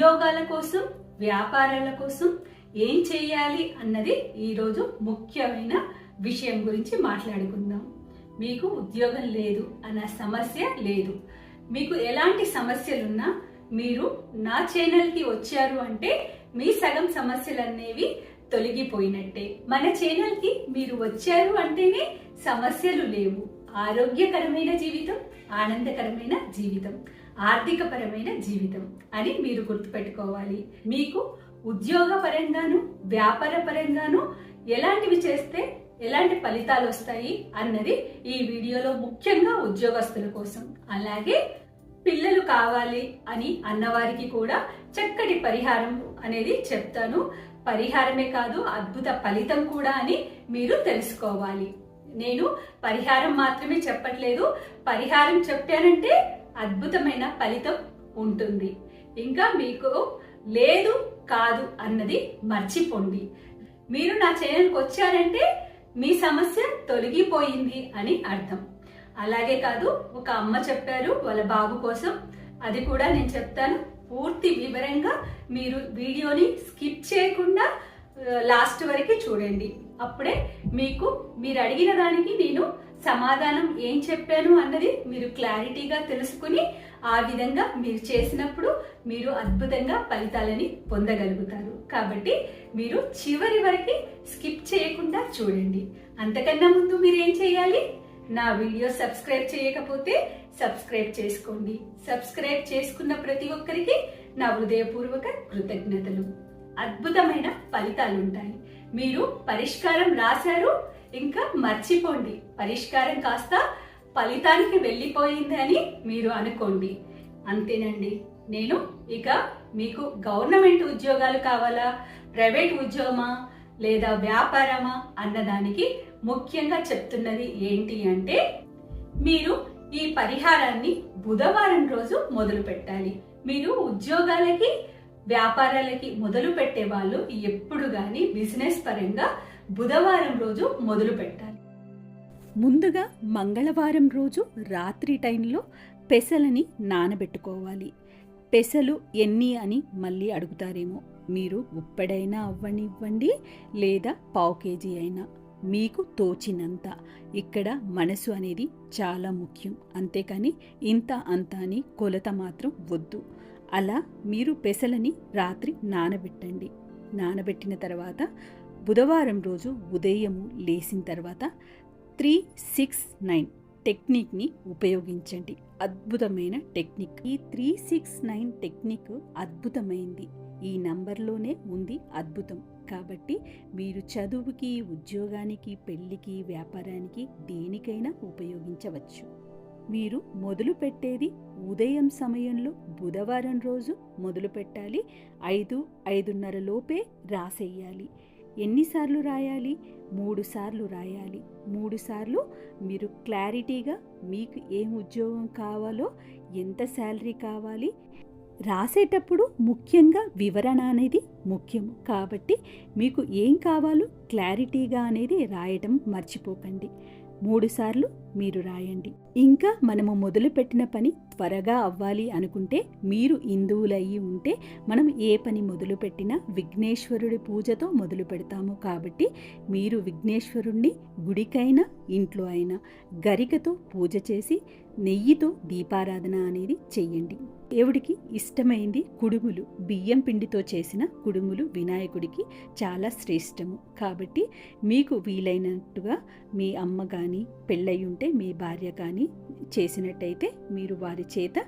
ఉద్యోగాల కోసం వ్యాపారాల కోసం ఏం చేయాలి అన్నది ఈరోజు ముఖ్యమైన విషయం గురించి మాట్లాడుకుందాం. మీకు ఉద్యోగం లేదు అన్న సమస్య లేదు. మీకు ఎలాంటి సమస్యలున్నా మీరు నా ఛానల్కి వచ్చారు అంటే మీ సగం సమస్యలు అనేవి తొలగిపోయినట్టే. మన ఛానల్కి మీరు వచ్చారు అంటేనే సమస్యలు లేవు. ఆరోగ్యకరమైన జీవితం ఆనందకరమైన జీవితం ఆర్థికపరమైన జీవితం అని మీరు గుర్తుపెట్టుకోవాలి. మీకు ఉద్యోగ పరంగాను వ్యాపార పరంగాను ఎలాంటివి చేస్తే ఎలాంటి ఫలితాలు వస్తాయి అన్నది ఈ వీడియోలో ముఖ్యంగా ఉద్యోగస్తుల కోసం. అలాగే పిల్లలు కావాలి అని అన్నవారికి కూడా చక్కటి పరిహారం అనేది చెప్తాను. పరిహారమే కాదు అద్భుత ఫలితం కూడా అని మీరు తెలుసుకోవాలి. నేను పరిహారం మాత్రమే చెప్పట్లేదు. పరిహారం చెప్పానంటే అద్భుతమైన ఫలితం ఉంటుంది. ఇంకా మీకు లేదు కాదు అన్నది మర్చిపోండి. మీరు నా ఛానల్కి వచ్చారంటే మీ సమస్య తొలగిపోయింది అని అర్థం. అలాగే కాదు ఒక అమ్మ చెప్పారు వాళ్ళ బాబు కోసం. అది కూడా నేను చెప్తాను. పూర్తి వివరంగా మీరు వీడియోని స్కిప్ చేయకుండా లాస్ట్ వరకు చూడండి. అప్పుడే మీకు మీరు అడిగిన దానికి నేను సమాధానం ఏం చెప్పాను అన్నది మీరు క్లారిటీగా తెలుసుకుని ఆ విధంగా మీరు చేసినప్పుడు మీరు అద్భుతంగా ఫలితాలని పొందగలుగుతారు. కాబట్టి మీరు చివరి వరకు స్కిప్ చేయకుండా చూడండి. అంతకన్నా ముందు మీరు ఏం చేయాలి? నా వీడియో సబ్స్క్రైబ్ చేయకపోతే సబ్స్క్రైబ్ చేసుకోండి. సబ్స్క్రైబ్ చేసుకున్న ప్రతి ఒక్కరికి నా హృదయపూర్వక కృతజ్ఞతలు. అద్భుతమైన ఫలితాలు ఉంటాయి మీరు పరిష్కారం రాశారు ఇంకా మర్చిపోండి. పరిష్కారం కాస్త ఫలితానికి వెళ్ళిపోయింది అని మీరు అనుకోండి. అంతేనండి. నేను ఇక మీకు గవర్నమెంట్ ఉద్యోగాలు కావాలా ప్రైవేట్ ఉద్యోగమా లేదా వ్యాపారమా అన్నదానికి ముఖ్యంగా చెప్తున్నది ఏంటి అంటే మీరు ఈ పరిహారాన్ని బుధవారం రోజు మొదలు పెట్టాలి మీరు ఉద్యోగాలకి వ్యాపారాలకి మొదలు పెట్టే వాళ్ళు ఎప్పుడు కానీ బిజినెస్ పరంగా బుధవారం రోజు మొదలు పెట్టాలి. ముందుగా మంగళవారం రోజు రాత్రి టైంలో పెసలని నానబెట్టుకోవాలి. పెసలు ఎన్ని అని మళ్ళీ అడుగుతారేమో. మీరు గుప్పెడైనా అవ్వనివ్వండి లేదా పావు కేజీ అయినా. మీకు తోచినంత. ఇక్కడ మనసు అనేది చాలా ముఖ్యం. అంతేకాని ఇంత అంత అని కొలత మాత్రం వద్దు. అలా మీరు పెసలని రాత్రి నానబెట్టండి. నానబెట్టిన తర్వాత బుధవారం రోజు ఉదయము లేచిన తర్వాత త్రీ సిక్స్ నైన్ టెక్నిక్ని ఉపయోగించండి. అద్భుతమైన టెక్నిక్. ఈ త్రీ సిక్స్ నైన్ టెక్నిక్ అద్భుతమైంది. ఈ నంబర్లోనే ఉంది అద్భుతం. కాబట్టి మీరు చదువుకి ఉద్యోగానికి పెళ్ళికి వ్యాపారానికి దేనికైనా ఉపయోగించవచ్చు. మీరు మొదలు పెట్టేది ఉదయం సమయంలో బుధవారం రోజు మొదలు పెట్టాలి ఐదు ఐదున్నర లోపే రాసేయాలి. ఎన్నిసార్లు రాయాలి? మూడు సార్లు రాయాలి. మూడు సార్లు మీరు క్లారిటీగా మీకు ఏం ఉద్యోగం కావాలో ఎంత శాలరీ కావాలి రాసేటప్పుడు ముఖ్యంగా వివరణ అనేది ముఖ్యం. కాబట్టి మీకు ఏం కావాలో క్లారిటీగా అనేది రాయటం మర్చిపోకండి. మూడుసార్లు మీరు రాయండి. ఇంకా మనము మొదలుపెట్టిన పని త్వరగా అవ్వాలి అనుకుంటే మీరు హిందువులయ్యి ఉంటే మనం ఏ పని మొదలుపెట్టినా విఘ్నేశ్వరుడి పూజతో మొదలు పెడతాము కాబట్టి మీరు విఘ్నేశ్వరుణ్ణి గుడికైనా ఇంట్లో అయినా గరికతో పూజ చేసి నెయ్యితో దీపారాధన అనేది చెయ్యండి. దేవుడికి ఇష్టమైంది కుడుములు. బియ్యం పిండితో చేసిన కుడుములు వినాయకుడికి చాలా శ్రేష్టము. కాబట్టి మీకు వీలైనట్టుగా మీ అమ్మ కానీ పెళ్ళయి ఉంటే మీ భార్య కానీ చేసినట్టయితే మీరు వారి చేత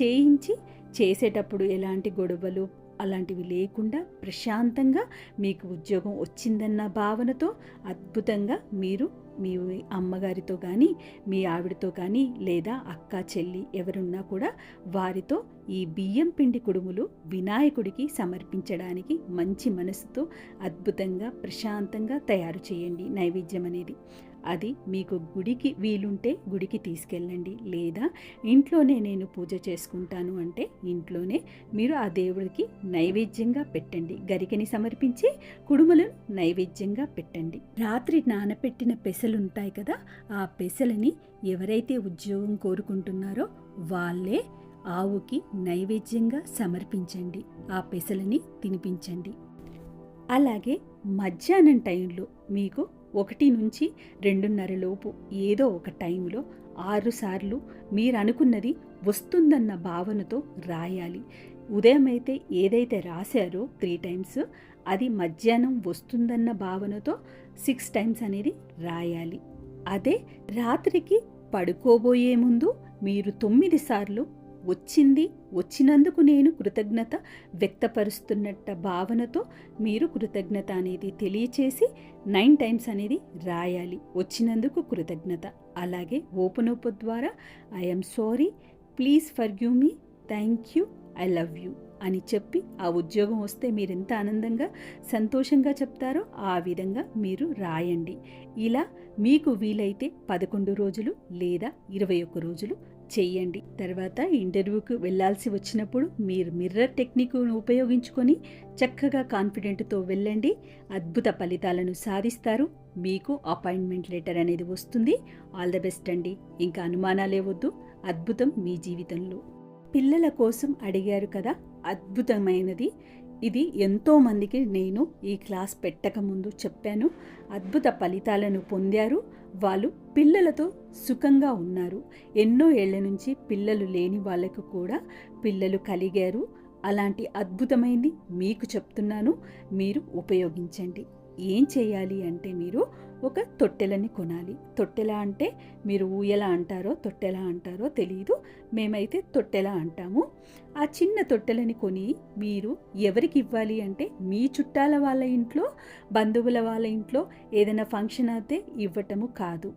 చేయించి చేసేటప్పుడు ఎలాంటి గొడవలు అలాంటివి లేకుండా ప్రశాంతంగా మీకు ఉద్యోగం వచ్చిందన్న భావనతో అద్భుతంగా మీరు మీ అమ్మగారితో కానీ మీ ఆవిడతో కానీ లేదా అక్క చెల్లి ఎవరున్నా కూడా వారితో ఈ బియ్యం పిండి కుడుములు వినాయకుడికి సమర్పించడానికి మంచి మనసుతో అద్భుతంగా ప్రశాంతంగా తయారు చేయండి నైవేద్యం అనేది. అది మీకు గుడికి వీలుంటే గుడికి తీసుకెళ్ళండి. లేదా ఇంట్లోనే నేను పూజ చేసుకుంటాను అంటే ఇంట్లోనే మీరు ఆ దేవుడికి నైవేద్యంగా పెట్టండి. గరికని సమర్పించి కుడుములను నైవేద్యంగా పెట్టండి. రాత్రి నానపెట్టిన పెసలు ఉంటాయి కదా ఆ పెసలని ఎవరైతే ఉద్యోగం కోరుకుంటున్నారో వాళ్ళే ఆవుకి నైవేద్యంగా సమర్పించండి. ఆ పెసలని తినిపించండి. అలాగే మధ్యాహ్నం టైంలో మీకు ఒకటి నుంచి రెండున్నర లోపు ఏదో ఒక టైంలో ఆరుసార్లు మీరు అనుకున్నది వస్తుందన్న భావనతో రాయాలి. ఉదయం అయితే ఏదైతే రాశారో త్రీ టైమ్స్ అది మధ్యాహ్నం వస్తుందన్న భావనతో సిక్స్ టైమ్స్ అనేది రాయాలి. అదే రాత్రికి పడుకోబోయే ముందు మీరు తొమ్మిది సార్లు వచ్చింది వచ్చినందుకు నేను కృతజ్ఞత వ్యక్తపరుస్తున్నట్ట భావనతో మీరు కృతజ్ఞత అనేది తెలియచేసి నైన్ టైమ్స్ అనేది రాయాలి. వచ్చినందుకు కృతజ్ఞత. అలాగే ఓపెన్ ఓప్ ద్వారా I'm sorry please for you me thank you I love you అని చెప్పి ఆ ఉద్యోగం వస్తే మీరు ఎంత ఆనందంగా సంతోషంగా చెప్తారో ఆ విధంగా మీరు రాయండి. ఇలా మీకు వీలైతే పదకొండు రోజులు లేదా ఇరవై ఒక్క రోజులు చెయ్యండి తర్వాత ఇంటర్వ్యూకి వెళ్ళాల్సి వచ్చినప్పుడు మీరు మిర్రర్ టెక్నిక్ను ఉపయోగించుకొని చక్కగా కాన్ఫిడెంట్తో వెళ్ళండి. అద్భుత ఫలితాలను సాధిస్తారు. మీకు అపాయింట్మెంట్ లెటర్ అనేది వస్తుంది. ఆల్ ద బెస్ట్ అండి. ఇంకా అనుమానాలే వద్దు. అద్భుతం మీ జీవితంలో. పిల్లల కోసం అడిగారు కదా? అద్భుతమైనది. ఇది ఎంతోమందికి నేను ఈ క్లాస్ పెట్టకముందు చెప్పాను. అద్భుత ఫలితాలను పొందారు. వాళ్ళు పిల్లలతో సుఖంగా ఉన్నారు. ఎన్నో ఏళ్ళ నుంచి పిల్లలు లేని వాళ్ళకు కూడా పిల్లలు కలిగారు. అలాంటి అద్భుతమైంది మీకు చెప్తున్నాను. మీరు ఉపయోగించండి. ఏం చేయాలి అంటే మీరు ఒక తొట్టెలని కొనాలి. తొట్టెల అంటే మీరు ఊయల అంటారో తొట్టెల అంటారో తెలియదు మేమైతే తొట్టెల అంటాము. ఆ చిన్న తొట్టెలని కొని మీరు ఎవరికి ఇవ్వాలి అంటే మీ చుట్టాల వాళ్ళ ఇంట్లో బంధువుల వాళ్ళ ఇంట్లో ఏదైనా ఫంక్షన్ అయితే ఇవ్వటము కాదు.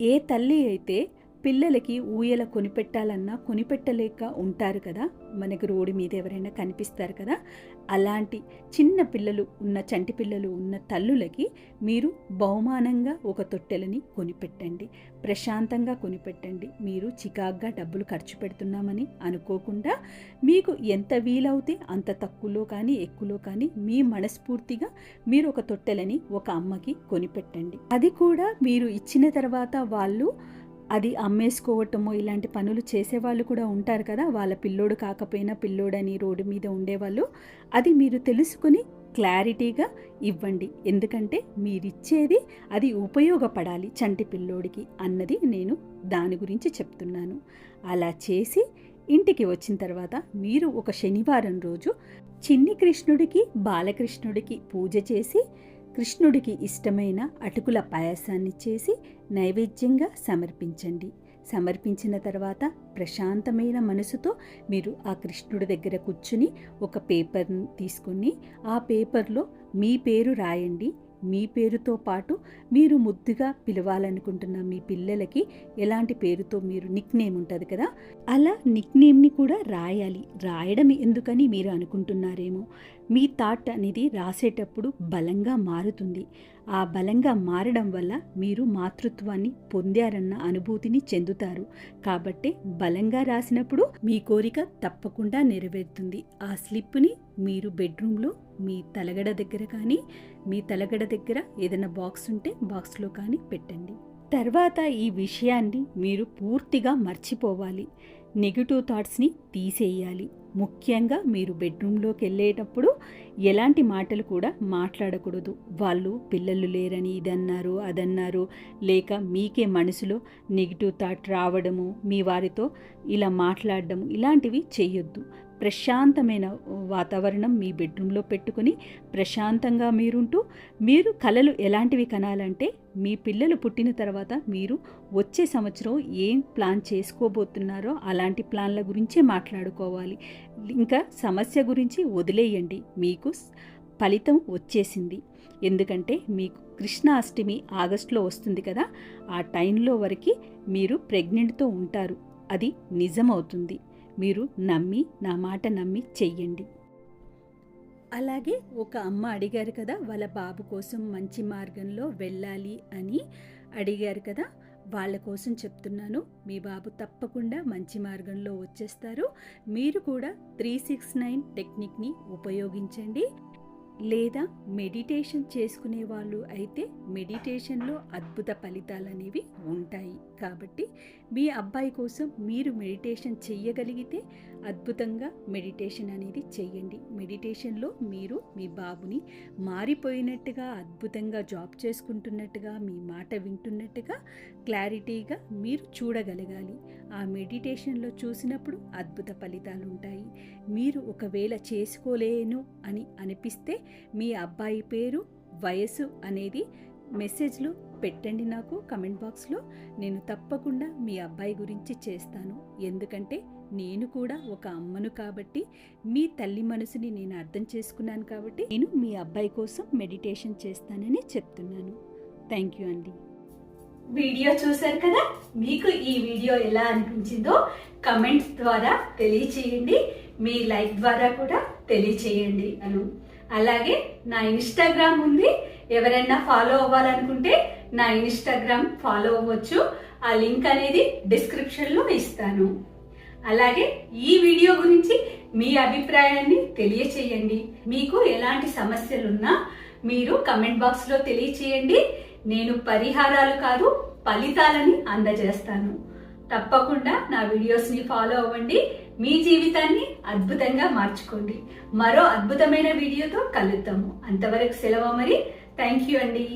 ఏ తల్లి అయితే పిల్లలకి ఊయల కొనిపెట్టాలన్నా కొనిపెట్టలేక ఉంటారు కదా. మనకు రోడ్డు మీద ఎవరైనా కనిపిస్తారు కదా. అలాంటి చిన్న పిల్లలు ఉన్న చంటి పిల్లలు ఉన్న తల్లులకి మీరు బహుమానంగా ఒక తొట్టెలని కొనిపెట్టండి. ప్రశాంతంగా కొనిపెట్టండి. మీరు చికాగ్గా డబ్బులు ఖర్చు పెడుతున్నామని అనుకోకుండా మీకు ఎంత వీలవుతే అంత తక్కువలో కానీ ఎక్కువలో కానీ మీ మనస్ఫూర్తిగా మీరు ఒక తొట్టెలని ఒక అమ్మకి కొనిపెట్టండి. అది కూడా మీరు ఇచ్చిన తర్వాత వాళ్ళు అది అమ్మేసుకోవటము ఇలాంటి పనులు చేసేవాళ్ళు కూడా ఉంటారు కదా. వాళ్ళ పిల్లోడు కాకపోయినా పిల్లోడని రోడ్డు మీద ఉండేవాళ్ళు. అది మీరు తెలుసుకుని క్లారిటీగా ఇవ్వండి. ఎందుకంటే మీరిచ్చేది అది ఉపయోగపడాలి చంటి పిల్లోడికి అన్నది నేను దాని గురించి చెప్తున్నాను. అలా చేసి ఇంటికి వచ్చిన తర్వాత మీరు ఒక శనివారం రోజు చిన్ని కృష్ణుడికి బాలకృష్ణుడికి పూజ చేసి కృష్ణుడికి ఇష్టమైన అటుకుల పాయసాన్ని చేసి నైవేద్యంగా సమర్పించండి. సమర్పించిన తర్వాత ప్రశాంతమైన మనసుతో మీరు ఆ కృష్ణుడి దగ్గర కూర్చుని ఒక పేపర్ తీసుకుని ఆ పేపర్లో మీ పేరు రాయండి. మీ పేరుతో పాటు మీరు ముద్దుగా పిలవాలనుకుంటున్న మీ పిల్లలకి ఎలాంటి పేరుతో మీరు నిక్ నేమ్ ఉంటుంది కదా అలా నిక్ నేమ్ని కూడా రాయాలి. రాయడం ఎందుకని మీరు అనుకుంటున్నారేమో. మీ థాట్ అనేది రాసేటప్పుడు బలంగా మారుతుంది. ఆ బలంగా మారడం వల్ల మీరు మాతృత్వాన్ని పొందారన్న అనుభూతిని చెందుతారు. కాబట్టి బలంగా రాసినప్పుడు మీ కోరిక తప్పకుండా నెరవేరుతుంది. ఆ స్లిప్ని మీరు బెడ్రూమ్లో మీ తలగడ దగ్గర కానీ మీ తలగడ దగ్గర ఏదైనా బాక్స్ ఉంటే బాక్స్లో కానీ పెట్టండి. తర్వాత ఈ విషయాన్ని మీరు పూర్తిగా మర్చిపోవాలి. నెగిటివ్ థాట్స్ని తీసేయాలి. ముఖ్యంగా మీరు బెడ్రూమ్లోకి వెళ్ళేటప్పుడు ఎలాంటి మాటలు కూడా మాట్లాడకూడదు. వాళ్ళు పిల్లలు లేరని ఇదన్నారు అదన్నారు లేక మీకే మనసులో నెగిటివ్ థాట్ రావడము మీ వారితో ఇలా మాట్లాడడం ఇలాంటివి చేయొద్దు ప్రశాంతమైన వాతావరణం మీ బెడ్రూమ్లో పెట్టుకుని ప్రశాంతంగా మీరుంటూ మీరు కలలు ఎలాంటివి కనాలంటే మీ పిల్లలు పుట్టిన తర్వాత మీరు వచ్చే సంవత్సరం ఏం ప్లాన్ చేసుకోబోతున్నారో అలాంటి ప్లాన్ల గురించే మాట్లాడుకోవాలి. ఇంకా సమస్య గురించి వదిలేయండి. మీకు ఫలితం వచ్చేసింది. ఎందుకంటే మీకు కృష్ణాష్టమి ఆగస్టులో వస్తుంది కదా ఆ టైంలో వరకు మీరు ప్రెగ్నెంట్తో ఉంటారు. అది నిజమవుతుంది. మీరు నమ్మి నా మాట నమ్మి చెయ్యండి. అలాగే ఒక అమ్మ అడిగారు కదా వాళ్ళ బాబు కోసం మంచి మార్గంలో వెళ్ళాలి అని అడిగారు కదా వాళ్ళ కోసం చెప్తున్నాను. మీ బాబు తప్పకుండా మంచి మార్గంలో వచ్చేస్తారు. మీరు కూడా త్రీ సిక్స్ నైన్ టెక్నిక్ని ఉపయోగించండి. లేదా మెడిటేషన్ చేసుకునే వాళ్ళు అయితే మెడిటేషన్లో అద్భుత ఫలితాలు అనేవి ఉంటాయి. కాబట్టి మీ అబ్బాయి కోసం మీరు మెడిటేషన్ చెయ్యగలిగితే అద్భుతంగా మెడిటేషన్ అనేది చెయ్యండి. మెడిటేషన్లో మీరు మీ బాబుని మారిపోయినట్టుగా అద్భుతంగా జాబ్ చేసుకుంటున్నట్టుగా మీ మాట వింటున్నట్టుగా క్లారిటీగా మీరు చూడగలగాలి. ఆ మెడిటేషన్లో చూసినప్పుడు అద్భుత ఫలితాలు ఉంటాయి మీరు ఒకవేళ చేసుకోలేను అని అనిపిస్తే మీ అబ్బాయి పేరు వయసు అనేది మెసేజ్లు పెట్టండి నాకు కమెంట్ బాక్స్లో. నేను తప్పకుండా మీ అబ్బాయి గురించి చేస్తాను. ఎందుకంటే నేను కూడా ఒక అమ్మను కాబట్టి మీ తల్లి మనసుని నేను అర్థం చేసుకున్నాను కాబట్టి నేను మీ అబ్బాయి కోసం మెడిటేషన్ చేస్తానని చెప్తున్నాను. థ్యాంక్ యూ అండి. వీడియో చూశారు కదా? మీకు ఈ వీడియో ఎలా అనిపించిందో కమెంట్స్ ద్వారా తెలియచేయండి. మీ లైక్ ద్వారా కూడా తెలియచేయండి అను. అలాగే నా ఇన్స్టాగ్రామ్ ఉంది. ఎవరైనా ఫాలో అవ్వాలనుకుంటే నా ఇన్స్టాగ్రామ్ ఫాలో అవ్వచ్చు. ఆ లింక్ అనేది డిస్క్రిప్షన్లో ఇస్తాను. అలాగే ఈ వీడియో గురించి మీ అభిప్రాయాన్ని తెలియచేయండి. మీకు ఎలాంటి సమస్యలున్నా మీరు కమెంట్ బాక్స్లో తెలియచేయండి. నేను పరిహారాలు కాదు ఫలితాలని అందజేస్తాను. తప్పకుండా నా వీడియోస్ని ఫాలో అవ్వండి. మీ జీవితాన్ని అద్భుతంగా మార్చుకోండి. మరో అద్భుతమైన వీడియోతో కలుద్దాము. అంతవరకు సెలవు మరి థ్యాంక్ యూ అండి